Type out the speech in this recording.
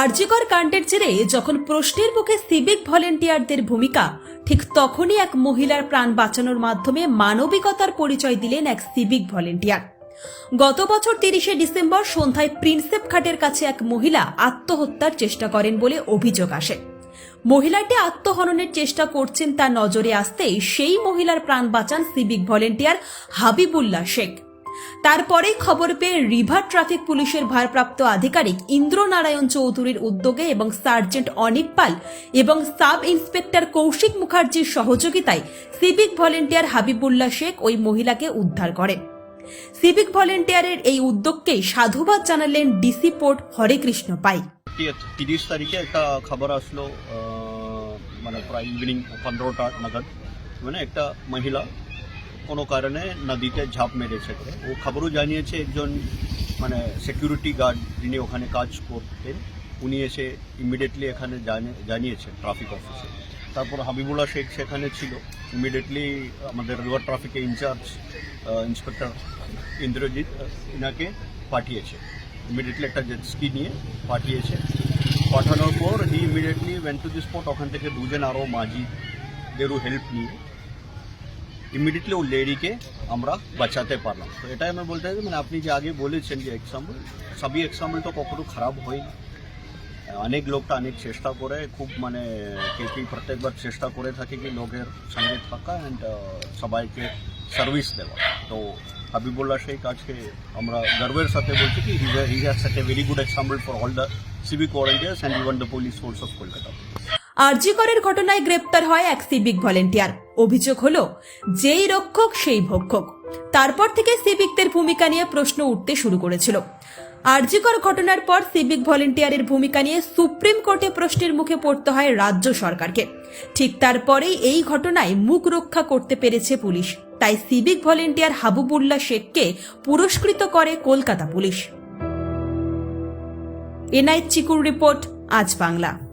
আরজিকর কাণ্ডের জেরে যখন প্রশ্নের মুখে সিভিক ভলেন্টিয়ারদের ভূমিকা, ঠিক তখনই এক মহিলার প্রাণ বাঁচানোর মাধ্যমে মানবিকতার পরিচয় দিলেন এক সিভিক ভলেন্টিয়ার গত বছর তিরিশে ডিসেম্বর সন্ধ্যায় প্রিন্সেপ ঘাটের কাছে এক মহিলা আত্মহত্যার চেষ্টা করেন বলে অভিযোগ আসে। মহিলাটি আত্মহননের চেষ্টা করছেন তা নজরে আসতেই সেই মহিলার প্রাণ বাঁচান সিভিক ভলেন্টিয়ার হাবিবুল্লাহ শেখ। তারপরেই খবর পেয়ে রিভার ট্রাফিক পুলিশের ভারপ্রাপ্ত আধিকারিক ইন্দ্রনারায়ণ চৌধুরীর উদ্যোগে এবং সার্জেন্ট অনিক পাল এবং সাব ইন্সপেক্টর কৌশিক মুখার্জির সহযোগিতায় সিভিক ভলেন্টিয়ার হাবিবুল্লাহ শেখ ওই মহিলাকে উদ্ধার করেন। সিভিক ভলেন্টিয়ারের এই উদ্যোগকেই সাধুবাদ জানালেন ডিসি পোর্ট হরেকৃষ্ণ পাই। তিরিশ তারিখে একটা খবর আসলো মানে প্রায় ইভিনিং পনেরোটা নাগাদ। মানে একটা মহিলা কোনো কারণে নদীতে ঝাঁপ মেরেছে। ও খবরও জানিয়েছে একজন মানে সিকিউরিটি গার্ড যিনি ওখানে কাজ করতেন, উনি এসে ইমিডিয়েটলি এখানে জানি- জানিয়েছেন ট্রাফিক অফিসে তারপর হাবিবুল্লাহ শেখ সেখানে ছিল। ইমিডিয়েটলি আমাদের রিভার ট্রাফিকের ইনচার্জ ইন্সপেক্টর ইন্দ্রজিৎ ইনাকে পাঠিয়েছে। ইমিডিয়েটলি একটা স্কি নিয়ে পাঠিয়েছে। পাঠানোর পর he immediately went to the spot ওখান থেকে দুজন আরও মাঝিদেরও হেল্প নিয়ে ইমিডিয়েটলি ও লেডিকে আমরা বাঁচাতে পারলাম। তো এটাই আমি বলতে চাই মানে আপনি যে আগে বলেছেন যে এক্সাম্পল সবই এক্সাম্পল তো কখনো খারাপ হয়নি। অনেক লোকটা অনেক চেষ্টা করে, খুব মানে কে প্রত্যেকবার চেষ্টা করে থাকে কি লোকের সঙ্গে থাকা অ্যান্ড সবাইকে সার্ভিস দেওয়া। তো হাবিবুল্লাহ শেখ আজকে আমরা গর্বের সাথে বলছি কি he has a very good example for all the civic volunteers and even the police force of Kolkata আরজিকরের ঘটনায় গ্রেপ্তার হয় এক সিভিক ভলেন্টিয়ার। অভিযোগ হলো, যেই রক্ষক সেই ভক্ষক। তারপর থেকে সিভিকদের ভূমিকা নিয়ে প্রশ্ন উঠতে শুরু করেছিল। আরজিকর ঘটনার পর সিভিক ভলেন্টিয়ারের ভূমিকা নিয়ে সুপ্রিম কোর্টে প্রশ্নের মুখে পড়তে হয় রাজ্য সরকারকে। ঠিক তারপরেই এই ঘটনায় মুখ রক্ষা করতে পেরেছে পুলিশ। তাই সিভিক ভলেন্টিয়ার হাবুবুল্লাহ শেখকে পুরস্কৃত করে কলকাতা পুলিশ। এনআই চিকুর রিপোর্ট, আজ বাংলা।